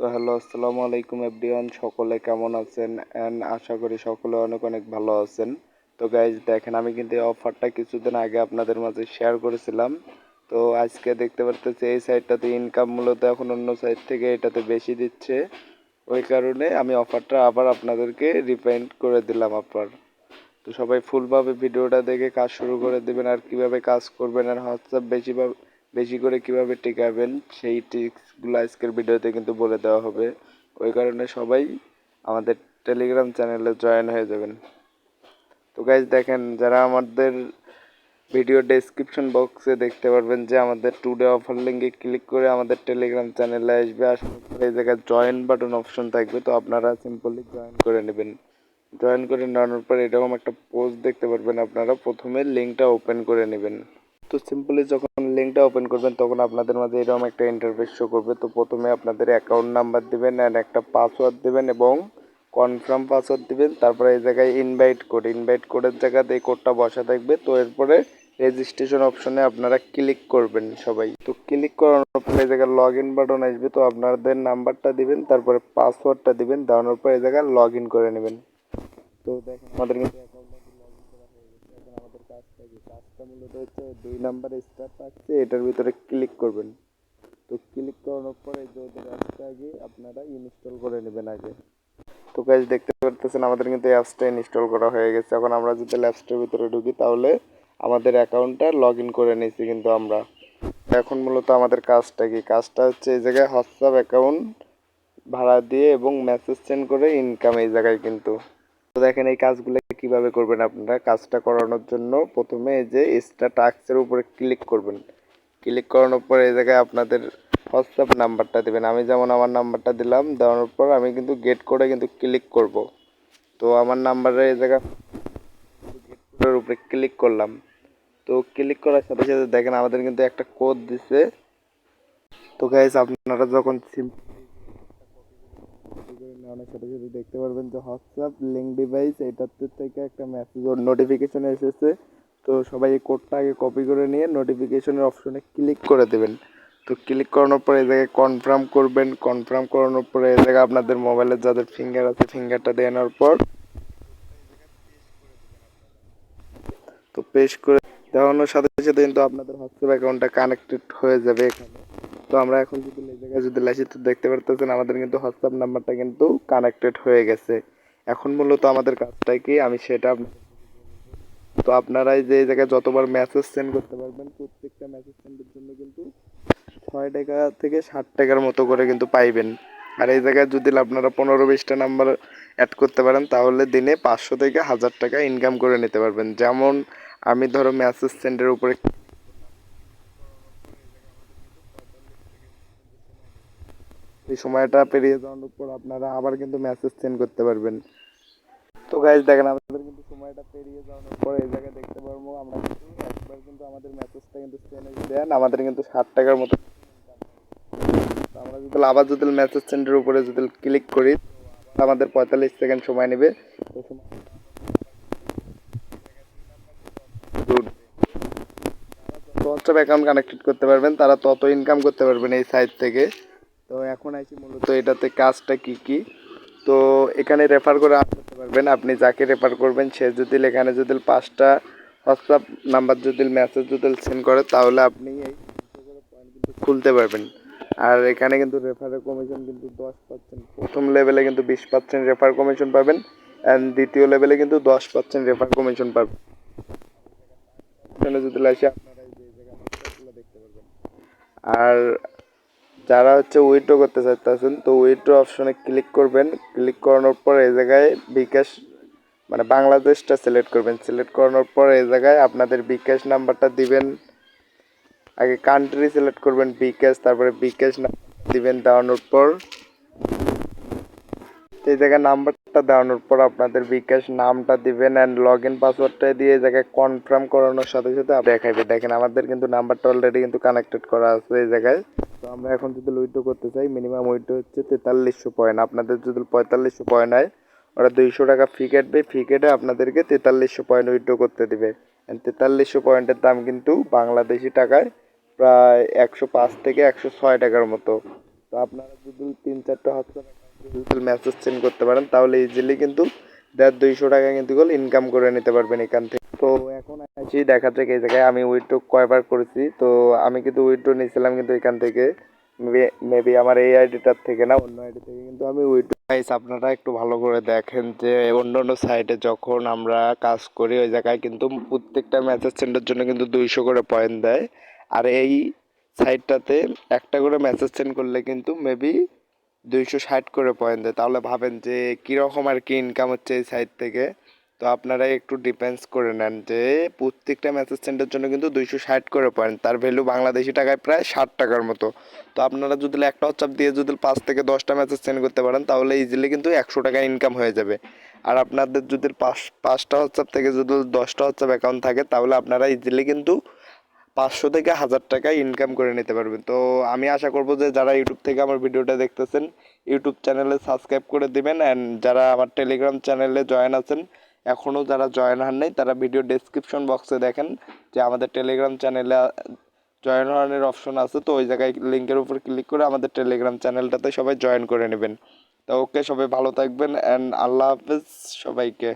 তো হ্যালো, আসসালামু আলাইকুম এভরিওয়ান। সকলে কেমন আছেন? অ্যান্ড আশা করি সকলে অনেক অনেক ভালো আছেন। তো গাইজ দেখেন, আমি কিন্তু এই অফারটা কিছুদিন আগে আপনাদের মাঝে শেয়ার করেছিলাম। তো আজকে দেখতে পারতেছি এই সাইডটাতে ইনকাম মূলত এখন অন্য সাইড থেকে এটাতে বেশি দিচ্ছে। ওই কারণে আমি অফারটা আবার আপনাদেরকে রিফাইন্ড করে দিলাম আপনার তো সবাই ফুলভাবে ভিডিওটা দেখে কাজ শুরু করে দেবেন। আর কীভাবে কাজ করবেন আর হোয়াটসঅ্যাপ বেশিভাবে বেশি করে কীভাবে টিকাবেন, সেই ট্রিক্সগুলো আজকের ভিডিওতে কিন্তু বলে দেওয়া হবে। ওই কারণে সবাই আমাদের টেলিগ্রাম চ্যানেলে জয়েন হয়ে যাবেন। তো গাইজ দেখেন, যারা আমাদের ভিডিও ডেসক্রিপশন বক্সে দেখতে পারবেন যে আমাদের টুডে অফার লিঙ্কে ক্লিক করে আমাদের টেলিগ্রাম চ্যানেলে আসবে। আসার পরে এই জায়গায় জয়েন বাটন অপশন থাকবে। তো আপনারা সিম্পলি জয়েন করে নেবেন। জয়েন করে নেওয়ার পর এরকম একটা পোস্ট দেখতে পারবেন আপনারা। প্রথমে লিঙ্কটা ওপেন করে নেবেন। তো সিম্পলি যখন লিঙ্কটা ওপেন করবেন, তখন আপনাদের মাঝে এরকম একটা ইন্টারফেস শো করবে। তো প্রথমে আপনাদের অ্যাকাউন্ট নাম্বার দিবেন অ্যান্ড একটা পাসওয়ার্ড দেবেন এবং কনফার্ম পাসওয়ার্ড দেবেন। তারপরে এই জায়গায় ইনভাইট কোড ইনভাইট কোডের জায়গাতে এই কোডটা বসা থাকবে। তো এরপরে রেজিস্ট্রেশন অপশনে আপনারা ক্লিক করবেন সবাই। তো ক্লিক করানোর পরে এই জায়গায় লগ ইন বাটন আসবে। তো আপনাদের নাম্বারটা দিবেন, তারপরে পাসওয়ার্ডটা দিবেন। দেওয়ানোর পর এই জায়গায় লগ ইন করে নেবেন। তো দেখেন, আমাদের কিন্তু অ্যাকাউন্টটা লগ ইন করা হয়ে গেছে এখন আমাদের কাজটা মূলত হচ্ছে দুই নাম্বার স্টার থাকছে এটার ভিতরে ক্লিক করবেন। তো ক্লিক করানোর পরে যে ওদের অ্যাপসটা আগে আপনারা ইনস্টল করে নেবেন আগে। তো গাইজ দেখতে পারতেছেন আমাদের কিন্তু অ্যাপসটা ইনস্টল করা হয়ে গেছে। এখন আমরা যদি অ্যাপসটার ভিতরে ঢুকি, তাহলে আমাদের অ্যাকাউন্টটা লগ ইন করে নিয়েছি কিন্তু আমরা। এখন মূলত আমাদের কাজটা কি? কাজটা হচ্ছে এই জায়গায় হোয়াটসঅ্যাপ অ্যাকাউন্ট ভাড়া দিয়ে এবং মেসেজ সেন্ড করে ইনকাম এই জায়গায় কিন্তু। তো দেখেন এই কাজগুলো কীভাবে করবেন আপনারা? কাজটা করানোর জন্য প্রথমে এই যে এক্সট্রা টাস্কের উপরে ক্লিক করবেন। ক্লিক করানোর পর এই জায়গায় আপনাদের হোয়াটসঅ্যাপ নাম্বারটা দেবেন। আমি যেমন আমার নাম্বারটা দিলাম, দেওয়ানোর পর আমি কিন্তু গেট করে কিন্তু ক্লিক করব। তো আমার নাম্বারে এই জায়গায় গেট কোডের উপরে ক্লিক করলাম। তো ক্লিক করার সাথে সাথে দেখেন আমাদের কিন্তু একটা কোড দিছে। তো গাইজ আপনারা যখন সিম নেওয়ানোর সাথে সাথে দেখতে পারবেন। যে হোয়াটসঅ্যাপ লিঙ্ক ডিভাইস এটাতে থেকে একটা মেসেজ ওর নোটিফিকেশন এসেছে। তো সবাই এই কোডটা আগে কপি করে নিয়ে নোটিফিকেশনের অপশনে ক্লিক করে দেবেন। তো ক্লিক করানোর পরে এই জায়গায় কনফার্ম করবেন। কনফার্ম করানোর পরে এই জায়গায় আপনাদের মোবাইলের যাদের ফিঙ্গার আছে ফিঙ্গারটা দেওয়ানোর পর তো পেশ করে দেওয়ানোর সাথে সাথে কিন্তু আপনাদের হোয়াটসঅ্যাপ অ্যাকাউন্টটা কানেক্টেড হয়ে যাবে এখানে। তো আমরা এখন যদি এই জায়গায় যদি লাইসি তো দেখতে পারতেছেন আমাদের কিন্তু হোয়াটসঅ্যাপ নাম্বারটা কিন্তু কানেক্টেড হয়ে গেছে। এখন মূলত আমাদের কাজটা কি? আমি সেটা তো আপনারা যে জায়গায় যতবার মেসেজ সেন্ড করতে পারবেন, প্রত্যেকটা মেসেজ সেন্ডের জন্য কিন্তু ছয় টাকা থেকে ষাট টাকার মতো করে কিন্তু পাইবেন। আর এই জায়গায় যদি আপনারা পনেরো বিশটা নাম্বার অ্যাড করতে পারেন, তাহলে দিনে পাঁচশো থেকে হাজার টাকা ইনকাম করে নিতে পারবেন। যেমন আমি ধরো মেসেজ সেন্ডের উপরে এই সময়টা পেরিয়ে যাওয়ার পর আপনারা আবার কিন্তু মেসেজ সেন্ড করতে পারবেন। তো গাইজ দেখেন, আমাদের কিন্তু সময়টা পেরিয়ে যাওয়ার পর এই জায়গায় দেখতে পারব আমরা কিন্তু একবার কিন্তু আমাদের মেসেজটা কিন্তু সেন্ড দেন। আমাদের কিন্তু ষাট টাকার মতো আমরা যদি আবার যদি মেসেজ সেন্ডের উপরে যদি ক্লিক করি আমাদের পঁয়তাল্লিশ সেকেন্ড সময় নেবে। হোয়াটসঅ্যাপ অ্যাকাউন্ট কানেক্টেড করতে পারবেন, তারা তত ইনকাম করতে পারবেন এই সাইট থেকে। এখন আইছি মূলত এটাতে কাজটা কি কি? তো এখানে রেফার করে করতে পারবেন, আপনি যাকে রেফার করবেন, সে যদি এখানে যদি পাঁচটা হোয়াটসঅ্যাপ নাম্বার যদি মেসেজ যদি সেন্ড করে, তাহলে আপনি এই খুলতে পারবেন। আর এখানে কিন্তু রেফারের কমিশন কিন্তু দশ পার্সেন্ট প্রথম লেভেলে কিন্তু বিশ পার্সেন্ট রেফার কমিশন পাবেন অ্যান্ড দ্বিতীয় লেভেলে কিন্তু দশ পার্সেন্ট রেফার কমিশন পাবেন। এখানে যদি লাইসে আপনারা এই দেখতে পারবেন। আর যারা হচ্ছে উইথড্র করতে চাইতেছেন, তো উইথড্র অপশনে ক্লিক করবেন। ক্লিক করানোর পর এই জায়গায় বিকাশ মানে বাংলাদেশটা সিলেক্ট করবেন। সিলেক্ট করানোর পর এই জায়গায় আপনাদের বিকাশ নাম্বারটা দিবেন। আগে কান্ট্রি সিলেক্ট করবেন বিকাশ, তারপরে বিকাশ দিবেন দেওয়ানোর পর। এই জায়গায় নাম্বারটা দেওয়ানোর পর আপনাদের বিকাশ নামটা দিবেন অ্যান্ড লগ ইন পাসওয়ার্ডটা দিয়ে এই জায়গায় কনফার্ম করানোর সাথে সাথে দেখাইবে। দেখেন, আমাদের কিন্তু নাম্বারটা অলরেডি কিন্তু কানেক্টেড করা আছে এই জায়গায়। তো আমরা এখন যদি উইথড্র করতে চাই মিনিমাম উইথড্র হচ্ছে তেতাল্লিশশো পয়েন্ট। আপনাদের যদি পঁয়তাল্লিশশো পয়েন্ট হয়, ওরা দুইশো টাকা ফি কাটবে। ফি কেটে আপনাদেরকে তেতাল্লিশশো পয়েন্ট উইথড্র করতে দেবে। তেতাল্লিশশো পয়েন্টের দাম কিন্তু বাংলাদেশি টাকায় প্রায় একশো পাঁচ থেকে একশো ছয় টাকার মতো। তো আপনারা যদি তিন চারটা হোয়াটসঅ্যাপ মেসেজ সেন্ড করতে পারেন, তাহলে ইজিলি কিন্তু দেড় দুইশো টাকা কিন্তু ইনকাম করে নিতে পারবেন এখান থেকে। তো এখন আসি দেখা যাক এই জায়গায়। আমি উইথড্র কয়বার করেছি, তো আমি কিন্তু উইথড্র নিয়েছিলাম কিন্তু এখান থেকে। মেবি আমার এই আইডিটার থেকে না, অন্য আইডি থেকে, কিন্তু আমি উইথড্র গাইস আপনারা একটু ভালো করে দেখেন যে, অন্য অন্য সাইটে যখন আমরা কাজ করি, ওই জায়গায় কিন্তু প্রত্যেকটা মেসেজ সেন্ডের জন্য কিন্তু দুইশো করে পয়েন্ট দেয়। আর এই সাইটটাতে একটা করে মেসেজ সেন্ড করলে কিন্তু মেবি দুইশো ষাট করে পয়েন্ট দেয়। তাহলে ভাবেন যে, কীরকম আর কি ইনকাম হচ্ছে এই সাইট থেকে? তো আপনারা একটু ডিপেন্স করে নেন যে প্রত্যেকটা মেসেজ সেন্ডের জন্য কিন্তু দুইশো ষাট করে পয়েন্ট তার ভ্যালু বাংলাদেশি টাকায় প্রায় ষাট টাকার মতো। তো আপনারা যদি একটা হোয়াটসঅ্যাপ দিয়ে যদি পাঁচ থেকে দশটা মেসেজ সেন্ড করতে পারেন, তাহলে ইজিলি কিন্তু একশো টাকা ইনকাম হয়ে যাবে। আর আপনাদের যদি পাঁচ, পাঁচটা হোয়াটসঅ্যাপ থেকে যদি দশটা হোয়াটসঅ্যাপ অ্যাকাউন্ট থাকে, তাহলে আপনারা ইজিলি কিন্তু পাঁচশো থেকে হাজার টাকা ইনকাম করে নিতে পারবেন। তো আমি আশা করব যে যারা ইউটিউব থেকে আমার ভিডিওটা দেখতেছেন ইউটিউব চ্যানেলে সাবস্ক্রাইব করে দিবেন। অ্যান্ড যারা আমার টেলিগ্রাম চ্যানেলে জয়েন আছেন এখনও যারা জয়েন হন নাই তারা ভিডিও ডেসক্রিপশন বক্সে দেখেন যে আমাদের টেলিগ্রাম চ্যানেলে জয়েন হওয়ার অপশন আছে। তো ওই জায়গায় লিঙ্কের উপর ক্লিক করে আমাদের টেলিগ্রাম চ্যানেলটাতে সবাই জয়েন করে নেবেন। তো ওকে সবাই ভালো থাকবেন অ্যান্ড আল্লাহ হাফেজ সবাইকে।